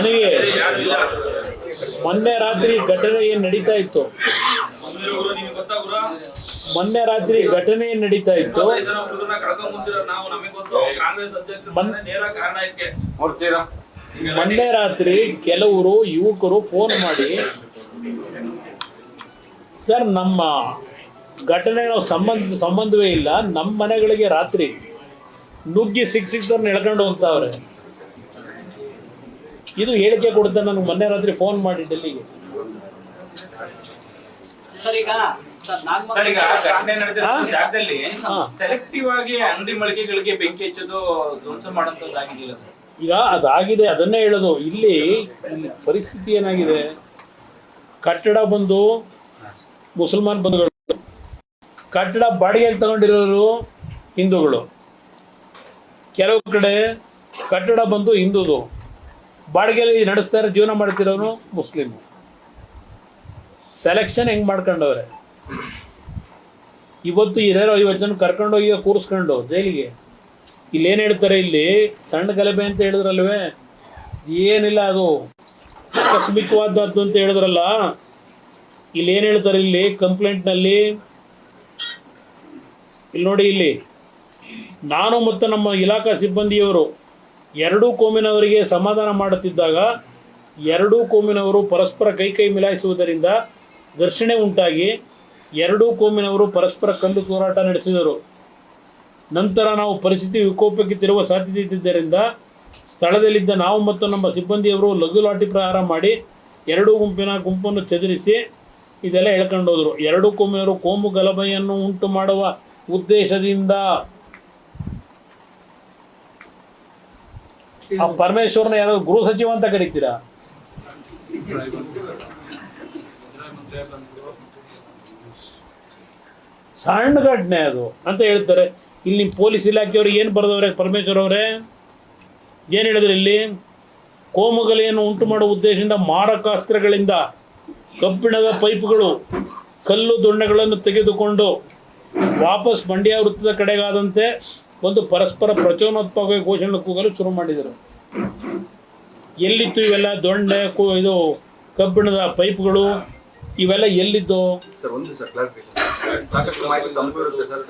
ನನಗೆ ಮೊನ್ನೆ ರಾತ್ರಿ ಘಟನೆ ಏನ್ ನಡೀತಾ ಇತ್ತು? ಮೊನ್ನೆ ರಾತ್ರಿ ಘಟನೆ ಏನ್ ನಡೀತಾ ಇತ್ತು? ಮೊನ್ನೆ ರಾತ್ರಿ ಕೆಲವರು ಯುವಕರು ಫೋನ್ ಮಾಡಿ, ಸರ್, ನಮ್ಮ ಘಟನೆ ಸಂಬಂಧ ಸಂಬಂಧವೇ ಇಲ್ಲ. ನಮ್ಮ ಮನೆಗಳಿಗೆ ರಾತ್ರಿ ನುಗ್ಗಿ ಸಿಕ್ ಸಿಕ್ದವ್ರನ್ನ ಎಳ್ಕೊಂಡು ಹೋಗ್ತಾವ್ರೆ. ಇದು ಹೇಳಿಕೆ ಕೊಡುತ್ತೆ ನನಗೆ ಮೊನ್ನೆ ರಾತ್ರಿ ಫೋನ್ ಮಾಡಿ ಡೆಲ್ಲಿಗೆ. ಸೆಲೆಕ್ಟಿವ್ ಆಗಿ ಅಂಗಡಿ ಮಳಿಗೆಗಳಿಗೆ ಬೆಂಕಿ ಹಚ್ಚೋದು ಧ್ವಂಸ ಈಗ ಅದಾಗಿದೆ ಅದನ್ನೇ ಹೇಳೋದು. ಇಲ್ಲಿ ಇಲ್ಲಿ ಪರಿಸ್ಥಿತಿ ಏನಾಗಿದೆ? ಕಟ್ಟಡ ಬಂದು ಮುಸಲ್ಮಾನ್ ಬಂಧುಗಳು ಕಟ್ಟಡ ಬಾಡಿಗೆಗೆ ತಗೊಂಡಿರೋರು ಹಿಂದೂಗಳು. ಕೆಲವು ಕಡೆ ಕಟ್ಟಡ ಬಂದು ಹಿಂದೂದು. ಬಾಡಿಗೆಯಲ್ಲಿ ನಡೆಸ್ತಾ ಇರೋ ಜೀವನ ಮಾಡ್ತಿರೋನು ಮುಸ್ಲಿಮ್. ಸೆಲೆಕ್ಷನ್ ಹೆಂಗ್ ಮಾಡ್ಕೊಂಡವ್ರೆ? ಇವತ್ತು ಇರೋ ಐವತ್ತು ಜನ ಕರ್ಕೊಂಡೋಗಿ ಕೂರಿಸ್ಕೊಂಡು ಜೈಲಿಗೆ. ಇಲ್ಲಿ ಏನು ಹೇಳ್ತಾರೆ ಇಲ್ಲಿ? ಸಣ್ಣ ಗಲಭೆ ಅಂತ ಹೇಳಿದ್ರಲ್ವೇ? ಏನಿಲ್ಲ ಅದು. ಆಕಸ್ಮಿಕವಾದದ್ದು ಅಂತ ಹೇಳಿದ್ರಲ್ಲ? ಇಲ್ಲಿ ಏನು ಹೇಳ್ತಾರೆ ಇಲ್ಲಿ? ಕಂಪ್ಲೇಂಟ್ನಲ್ಲಿ? ಇಲ್ಲಿ ನೋಡಿ ಇಲ್ಲಿ. ನಾನು ಮತ್ತು ನಮ್ಮ ಇಲಾಖಾ ಸಿಬ್ಬಂದಿಯವರು ಎರಡೂ ಕೋಮಿನವರಿಗೆ ಸಮಾಧಾನ ಮಾಡುತ್ತಿದ್ದಾಗ ಎರಡೂ ಕೋಮಿನವರು ಪರಸ್ಪರ ಕೈ ಕೈ ಮಿಲಾಯಿಸುವುದರಿಂದ ಘರ್ಷಣೆ ಉಂಟಾಗಿ ಎರಡೂ ಕೋಮಿನವರು ಪರಸ್ಪರ ಕಂದು ತೋರಾಟ ನಡೆಸಿದರು. ನಂತರ ನಾವು ಪರಿಸ್ಥಿತಿ ವಿಕೋಪಕ್ಕೆ ತಿರುವ ಸಾಧ್ಯತೆ ಇದ್ದಿದ್ದರಿಂದ ಸ್ಥಳದಲ್ಲಿದ್ದ ನಾವು ಮತ್ತು ನಮ್ಮ ಸಿಬ್ಬಂದಿಯವರು ಲಘು ಲಾಠಿ ಪ್ರಹಾರ ಮಾಡಿ ಎರಡೂ ಗುಂಪಿನ ಗುಂಪನ್ನು ಚದುರಿಸಿ ಇದೆಲ್ಲ ಹೇಳ್ಕೊಂಡು ಹೋದರು ಎರಡೂ ಕೋಮಿನವರು ಕೋಮು ಗಲಭೆಯನ್ನು ಉಂಟು ಮಾಡುವ ಉದ್ದೇಶದಿಂದ ಆ ಪರಮೇಶ್ವರನ ಯಾರು ಗೃಹ ಸಚಿವ ಅಂತ ಕರೀತೀರಾ? ಸಣ್ಣ ಘಟನೆ ಅದು ಅಂತ ಹೇಳ್ತಾರೆ. ಇಲ್ಲಿ ಪೊಲೀಸ್ ಇಲಾಖೆಯವ್ರಿಗೆ ಏನು ಬರೆದವ್ರೆ? ಪರಮೇಶ್ವರ್ ಅವರೇ, ಏನು ಹೇಳಿದ್ರು ಇಲ್ಲಿ? ಕೋಮುಗಲೆಯನ್ನು ಉಂಟು ಮಾಡುವ ಉದ್ದೇಶದಿಂದ ಮಾರಕಾಸ್ತ್ರಗಳಿಂದ ಕಬ್ಬಿಣದ ಪೈಪ್ಗಳು ಕಲ್ಲು ದೊಣ್ಣೆಗಳನ್ನು ತೆಗೆದುಕೊಂಡು ವಾಪಸ್ ಮಂಡ್ಯ ವೃತ್ತದ ಕಡೆಗಾದಂತೆ ಒಂದು ಪರಸ್ಪರ ಪ್ರಚೋದನೋತ್ಪಾದಕ ಘೋಷಣೆ ಕೂಗಲು ಶುರು ಮಾಡಿದರು. ಎಲ್ಲಿತ್ತು ಇವೆಲ್ಲ ದೊಣ್ಣೆ ಕು ಇದು ಕಬ್ಬಿಣದ ಪೈಪ್ಗಳು ಇವೆಲ್ಲ ಎಲ್ಲಿದ್ದು? ಸರ್ ಒಂದು ಸರ್ ಕ್ಲಾರಿಫಿಕೇಶನ್ ಸಾಕಷ್ಟು ಮಾಹಿತಿ ತಮಗೂ ಇರುತ್ತೆ ಸರ್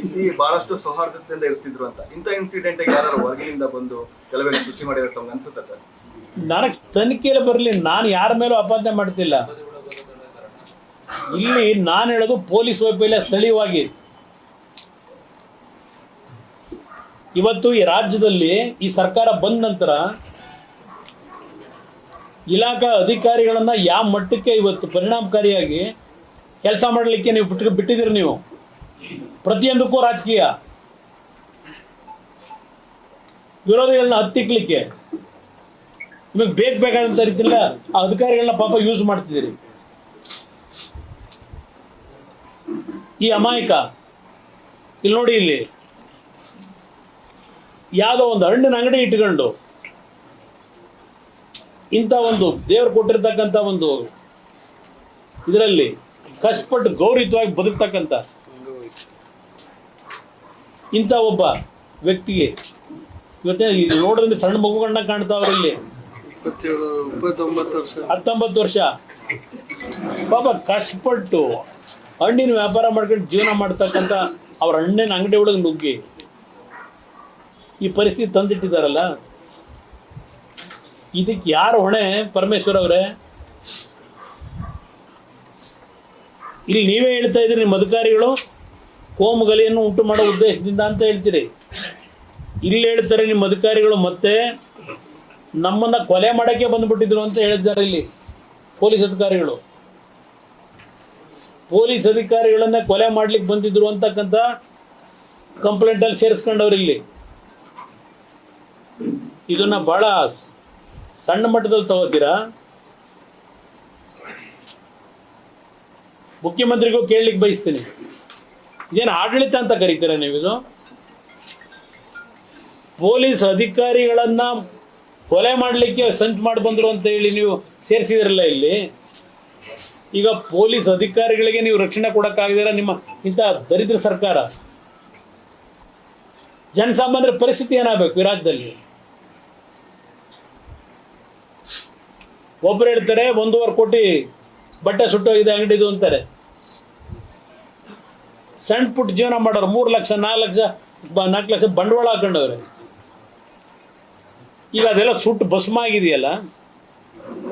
ಇಲ್ಲಿ ಬಹಳಷ್ಟು ಸೌಹಾರ್ದತೆಯಿಂದ ಇರ್ತಿದ್ರು ಅಂತ. ಇಂಥ ಇನ್ಸಿಡೆಂಟ್ ಯಾರು ಹೊರಗಿನಿಂದ ಬಂದು ಕೆಲವೇ ಸೃಷ್ಟಿ ಮಾಡಿದ್ರೆ ತಮ್ಗೆ ಅನ್ಸುತ್ತೆ ಸರ್? ನನಗೆ ತನಿಖೆಯಲ್ಲಿ ಬರಲಿ ನಾನು ಯಾರ ಮೇಲೂ ಅಪಾದನೆ ಮಾಡ್ತಿಲ್ಲ. ಇಲ್ಲಿ ನಾನು ಹೇಳೋದು ಪೊಲೀಸ್ ವೈಫಲ್ಯ ಸ್ಥಳೀಯವಾಗಿ. ಇವತ್ತು ಈ ರಾಜ್ಯದಲ್ಲಿ ಈ ಸರ್ಕಾರ ಬಂದ ನಂತರ ಇಲಾಖಾ ಅಧಿಕಾರಿಗಳನ್ನ ಯಾವ ಮಟ್ಟಕ್ಕೆ ಇವತ್ತು ಪರಿಣಾಮಕಾರಿಯಾಗಿ ಕೆಲಸ ಮಾಡಲಿಕ್ಕೆ ನೀವು ಬಿಟ್ಟು ಬಿಟ್ಟಿದ್ದೀರಿ ನೀವು? ಪ್ರತಿಯೊಂದಕ್ಕೂ ರಾಜಕೀಯ. ವಿರೋಧಿಗಳನ್ನ ಹತ್ತಿಕ್ಲಿಕ್ಕೆ. ನಿಮಗೆ ಬೇಕು ಬೇಕಾದಂಥ ರೀತಿಯಲ್ಲ ಆ ಅಧಿಕಾರಿಗಳನ್ನ ಪಾಪ ಯೂಸ್ ಮಾಡ್ತಿದ್ದೀರಿ. ಈ ಅಮಾಯಕ. ಇಲ್ಲಿ ನೋಡಿ ಇಲ್ಲಿ. ಯಾವುದೋ ಒಂದು ಹಣ್ಣಿನ ಅಂಗಡಿ ಇಟ್ಕೊಂಡು ಇಂಥ ಒಂದು ದೇವರು ಕೊಟ್ಟಿರ್ತಕ್ಕಂಥ ಒಂದು ಇದರಲ್ಲಿ ಕಷ್ಟಪಟ್ಟು ಗೌರವಿತವಾಗಿ ಬದುಕ್ತಕ್ಕಂಥ ಇಂಥ ಒಬ್ಬ ವ್ಯಕ್ತಿಗೆ ಇವತ್ತೇ ಇದು ನೋಡಿದ್ರೆ ಸಣ್ಣ ಮಗು ಕಂಡ ಇಲ್ಲಿ. ಹತ್ತೊಂಬತ್ತು ವರ್ಷ. ಪಾಪ ಕಷ್ಟಪಟ್ಟು ಹಣ್ಣಿನ ವ್ಯಾಪಾರ ಮಾಡ್ಕೊಂಡು ಜೀವನ ಮಾಡ್ತಕ್ಕಂಥ ಅವ್ರ ಹಣ್ಣಿನ ಅಂಗಡಿ ಒಳಗೆ ನುಗ್ಗಿ. ಈ ಪರಿಸ್ಥಿತಿ ತಂದಿಟ್ಟಿದ್ದಾರಲ್ಲ? ಇದಕ್ಕೆ ಯಾರು ಹೊಣೆ ಪರಮೇಶ್ವರ್ ಅವರೇ? ಇಲ್ಲಿ ನೀವೇ ಹೇಳ್ತಾ ಇದ್ರಿ ನಿಮ್ಮ ಅಧಿಕಾರಿಗಳು? ಕೋಮುಗಲಿಯನ್ನು ಉಂಟು ಮಾಡೋ ಉದ್ದೇಶದಿಂದ ಅಂತ ಹೇಳ್ತೀರಿ. ಇಲ್ಲಿ ಹೇಳ್ತಾರೆ ನಿಮ್ಮ ಅಧಿಕಾರಿಗಳು ಮತ್ತೆ ನಮ್ಮನ್ನ ಕೊಲೆ ಮಾಡಕ್ಕೆ ಬಂದ್ಬಿಟ್ಟಿದ್ರು ಅಂತ ಹೇಳಿದ್ದಾರೆ ಇಲ್ಲಿ ಪೊಲೀಸ್ ಅಧಿಕಾರಿಗಳು. ಪೊಲೀಸ್ ಅಧಿಕಾರಿಗಳನ್ನ ಕೊಲೆ ಮಾಡ್ಲಿಕ್ಕೆ ಬಂದಿದ್ರು ಅಂತಕ್ಕಂಥ ಕಂಪ್ಲೇಂಟ್ ಅಲ್ಲಿ ಸೇರಿಸ್ಕೊಂಡವ್ರು ಇಲ್ಲಿ. ಇದನ್ನ ಬಹಳ ಸಣ್ಣ ಮಟ್ಟದಲ್ಲಿ ತಗೋತೀರಾ? ಮುಖ್ಯಮಂತ್ರಿಗೂ ಕೇಳಲಿಕ್ಕೆ ಬಯಸ್ತೀನಿ. ಇದೇನು ಆಡಳಿತ ಅಂತ ಕರೀತೀರ ನೀವಿದು? ಪೊಲೀಸ್ ಅಧಿಕಾರಿಗಳನ್ನು ಕೊಲೆ ಮಾಡಲಿಕ್ಕೆ ಸಂಚು ಮಾಡಿ ಬಂದರು ಅಂತ ಹೇಳಿ ನೀವು ಸೇರಿಸಿದಿರಲ್ಲ ಇಲ್ಲಿ? ಈಗ ಪೊಲೀಸ್ ಅಧಿಕಾರಿಗಳಿಗೆ ನೀವು ರಕ್ಷಣೆ ಕೊಡಕ್ಕಾಗದಿರ ನಿಮ್ಮ ಇಂಥ ದರಿದ್ರ ಸರ್ಕಾರ? ಜನಸಾಮಾನ್ಯರ ಪರಿಸ್ಥಿತಿ ಏನಾಗಬೇಕು ಈ ರಾಜ್ಯದಲ್ಲಿ ಒಬ್ರು ಹೇಳ್ತಾರೆ ಒಂದೂವರೆ ಕೋಟಿ ಬಟ್ಟೆ ಸುಟ್ಟೋಗಿದೆ ಅಂಗಡಿದು ಅಂತಾರೆ. ಸಣ್ಣ ಪುಟ್ಟ ಜೀವನ ಮಾಡೋರು ಮೂರು ಲಕ್ಷ ನಾಲ್ಕು ಲಕ್ಷ ನಾಲ್ಕು ಲಕ್ಷ ಬಂಡವಾಳ ಹಾಕೊಂಡವ್ರೆ. ಈಗ ಅದೆಲ್ಲ ಸುಟ್ಟು ಭಸ್ಮ ಆಗಿದೆಯಲ್ಲ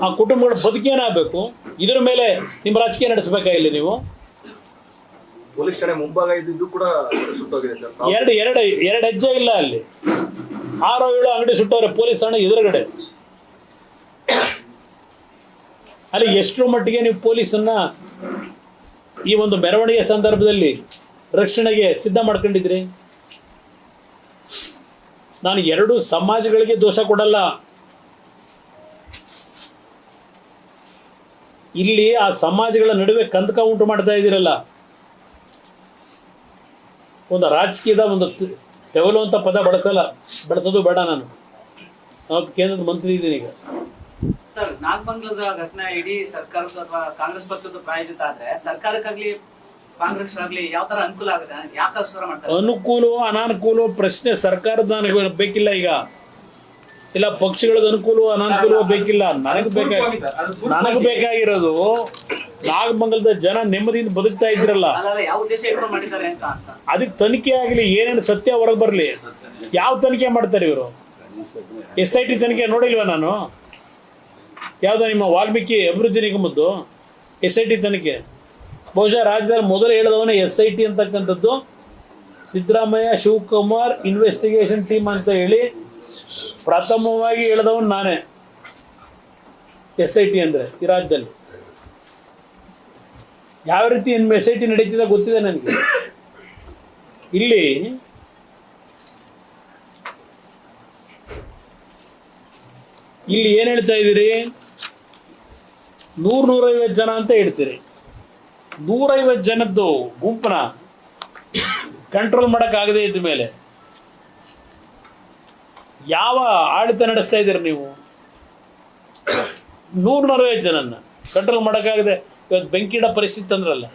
ಆ ಕುಟುಂಬಗಳು ಬದುಕೇನಾಗಬೇಕು ಇದ್ರ ಮೇಲೆ ನಿಮ್ಮ ರಾಜಕೀಯ ನಡೆಸಬೇಕಾ ಇಲ್ಲಿ ನೀವು. ಪೊಲೀಸ್ ಠಾಣೆ ಮುಂಭಾಗ ಇದ್ದಿದ್ದು ಕೂಡ ಸುಟ್ಟೋಗಿದೆ ಸರ್. ಎರಡು ಎರಡು ಎರಡು ಹೆಜ್ಜೆ ಇಲ್ಲ ಅಲ್ಲಿ. ಆರೋ ಏಳು ಅಂಗಡಿ ಸುಟ್ಟವ್ರೆ ಪೊಲೀಸ್ ಠಾಣೆ ಎದುರುಗಡೆ. ಅಲ್ಲಿ ಎಷ್ಟರ ಮಟ್ಟಿಗೆ ನೀವು ಪೊಲೀಸನ್ನ ಈ ಒಂದು ಮೆರವಣಿಗೆ ಸಂದರ್ಭದಲ್ಲಿ ರಕ್ಷಣೆಗೆ ಸಿದ್ಧ ಮಾಡ್ಕೊಂಡಿದ್ರಿ ನಾನು ಎರಡು ಸಮಾಜಗಳಿಗೆ ದೋಷ ಕೊಡಲ್ಲ. ಇಲ್ಲಿ ಆ ಸಮಾಜಗಳ ನಡುವೆ ಕಂದಕ ಉಂಟು ಮಾಡ್ತಾ ಇದ್ದೀರಲ್ಲ. ಒಂದು ರಾಜಕೀಯದ ಒಂದು ತೆವಲು ಪದ ಬಳಸಲ್ಲ. ಬಳಸೋದು ಬೇಡ ನಾನು. ನಾವು ಕೇಂದ್ರದ ಮಂತ್ರಿ ಇದ್ದೀನಿ ಈಗ. ಸರ್ ನಾಗಮಂಗಲದ ಘಟನೆ ಇಡೀ ಸರ್ಕಾರದ ಅಥವಾ ಕಾಂಗ್ರೆಸ್ ಪಕ್ಷದ ಪ್ರಾಯೋಜಿತ ಆದ್ರೆ ಸರ್ಕಾರಕ್ಕಾಗ್ಲಿ ಕಾಂಗ್ರೆಸ್ ಆಗ್ಲಿ ಯಾವ ತರ ಅನುಕೂಲ ಆಗುತ್ತೆ? ಯಾಕೆ ಮಾಡ್ತಾರೆ ಅನುಕೂಲವೋ ಅನಾನುಕೂಲವೋ ಪ್ರಶ್ನೆ ಸರ್ಕಾರದ ನನಗೆ ಬೇಕಿಲ್ಲ ಈಗ. ಇಲ್ಲ ಪಕ್ಷಗಳದ ಅನುಕೂಲವೋ ಅನಾನುಕೂಲವೋ ಬೇಕಿಲ್ಲ. ನನಗೆ ಬೇಕಾಗಿ ನನಗೆ ಬೇಕಾಗಿರೋದು ನಾಗಮಂಗಲದ ಜನ ನೆಮ್ಮದಿಯಿಂದ ಬದುಕ್ತಾ ಇದ್ರಲ್ಲ. ಅದಕ್ಕೆ ತನಿಖೆ ಆಗಲಿ ಏನೇನು ಸತ್ಯ ಹೊರಗೆ ಬರಲಿ. ಯಾವ ತನಿಖೆ ಮಾಡ್ತಾರೆ ಇವರು? ಎಸ್ ಐ ಟಿ ತನಿಖೆ ನೋಡಿಲ್ವಾ ನಾನು? ಯಾವುದೋ ನಿಮ್ಮ ವಾಲ್ಮೀಕಿ ಅಭಿವೃದ್ಧಿ ನಿಗಮದ್ದು ಎಸ್ ಐ ಟಿ ತನಿಖೆ. ಬಹುಶಃ ರಾಜ್ಯದಲ್ಲಿ ಮೊದಲು ಹೇಳಿದವನೇ ಎಸ್ ಐ ಟಿ ಅಂತಕ್ಕಂಥದ್ದು. ಸಿದ್ದರಾಮಯ್ಯ, ಶಿವಕುಮಾರ್ ಇನ್ವೆಸ್ಟಿಗೇಷನ್ ಟೀಮ್ ಅಂತ ಹೇಳಿ ಪ್ರಥಮವಾಗಿ ಹೇಳಿದವನು ನಾನೇ. ಎಸ್ ಐ ಟಿ ಅಂದರೆ ಈ ರಾಜ್ಯದಲ್ಲಿ. ಯಾವ ರೀತಿ ಎಸ್ ಐ ಟಿ ನಡೀತಿದೆ ಗೊತ್ತಿದೆ ನನಗೆ. ಇಲ್ಲಿ ಇಲ್ಲಿ ಏನು ಹೇಳ್ತಾ ಇದ್ದೀರಿ? ನೂರು ನೂರೈವತ್ತು ಜನ ಅಂತ ಹೇಳ್ತೀರಿ. ನೂರೈವತ್ತು ಜನದ್ದು ಗುಂಪನ್ನ ಕಂಟ್ರೋಲ್ ಮಾಡೋಕ್ಕಾಗದೆ ಇದ್ದ ಮೇಲೆ ಯಾವ ಆಡಳಿತ ನಡೆಸ್ತಾ ಇದ್ದೀರಿ ನೀವು? ನೂರು ನೂರೈವತ್ತು ಜನನ್ನ ಕಂಟ್ರೋಲ್ ಮಾಡೋಕ್ಕಾಗದೆ ಇವತ್ತು ಬೆಂಕಿಡ ಪರಿಸ್ಥಿತಿ ಅಂದ್ರಲ್ಲ,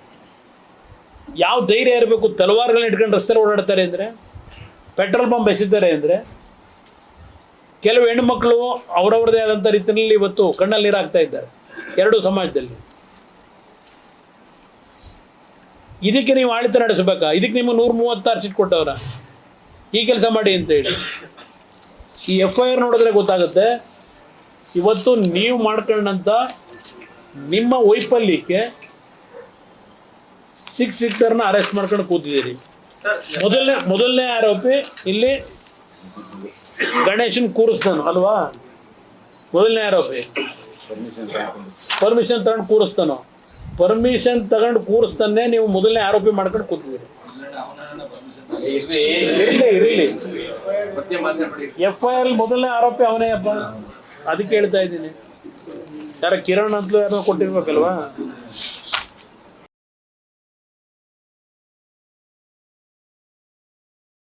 ಯಾವ ಧೈರ್ಯ ಇರಬೇಕು, ತಲವಾರುಗಳನ್ನ ಇಟ್ಕೊಂಡು ರಸ್ತೆ ಓಡಾಡ್ತಾರೆ ಅಂದರೆ ಪೆಟ್ರೋಲ್ ಪಂಪ್ ಎಸಿದ್ದಾರೆ ಅಂದರೆ, ಕೆಲವು ಹೆಣ್ಮಕ್ಳು ಅವರವ್ರದೇ ಆದಂಥ ರೀತಿಯಲ್ಲಿ ಇವತ್ತು ಕಣ್ಣಲ್ಲಿ ನೀರು ಹಾಕ್ತಾ ಇದ್ದಾರೆ. ಎರಡು ಸಮಾಜದಲ್ಲಿ. ಇದಕ್ಕೆ ನೀವು ಆಡಳಿತ ನಡೆಸಬೇಕಾ? ಇದಕ್ಕೆ ನಿಮಗೆ ನೂರ ಮೂವತ್ತಾರು ಸೀಟ್ ಕೊಟ್ಟವರ? ಈ ಕೆಲಸ ಮಾಡಿ ಅಂತ ಹೇಳಿ. ಈ ಎಫ್ ಐ ಆರ್ ನೋಡಿದ್ರೆ ಗೊತ್ತಾಗುತ್ತೆ. ಇವತ್ತು ನೀವು ಮಾಡ್ಕೊಂಡಂತ ನಿಮ್ಮ ವೈಫಲ್ಯಕ್ಕೆ ಸಿಕ್ಸ್ ಸಿಕ್ಟರ್ನ ಅರೆಸ್ಟ್ ಮಾಡ್ಕೊಂಡು ಕೂತಿದ್ದೀರಿ. ಮೊದಲನೇ ಮೊದಲನೇ ಆರೋಪಿ ಇಲ್ಲಿ ಗಣೇಶನ್ ಕೂರಿಸ್ತಾನು ಅಲ್ವಾ? ಮೊದಲನೇ ಆರೋಪಿ. ಪರ್ಮಿಷನ್ ತಗೊಂಡು ಕೂರಿಸ್ತಾನೋ? ಪರ್ಮಿಷನ್ ತಗೊಂಡು ಕೂರಿಸ್ತಾನೆ ನೀವು ಮೊದಲನೇ ಆರೋಪಿ ಮಾಡ್ಕೊಂಡು ಕೂತಿದ್ದೀರಿ ಇರಲಿ ಇರಲಿ. ಎಫ್ ಐ ಆರ್ ಮೊದಲನೇ ಆರೋಪಿ ಅವನೇ ಅಪ್ಪ. ಅದಕ್ಕೆ ಹೇಳ್ತಾ ಇದ್ದೀನಿ. ಯಾರ ಕಿರಣ್ ಅಂತಲೂ ಯಾರನ್ನ ಕೊಟ್ಟಿರ್ಬೇಕಲ್ವಾ?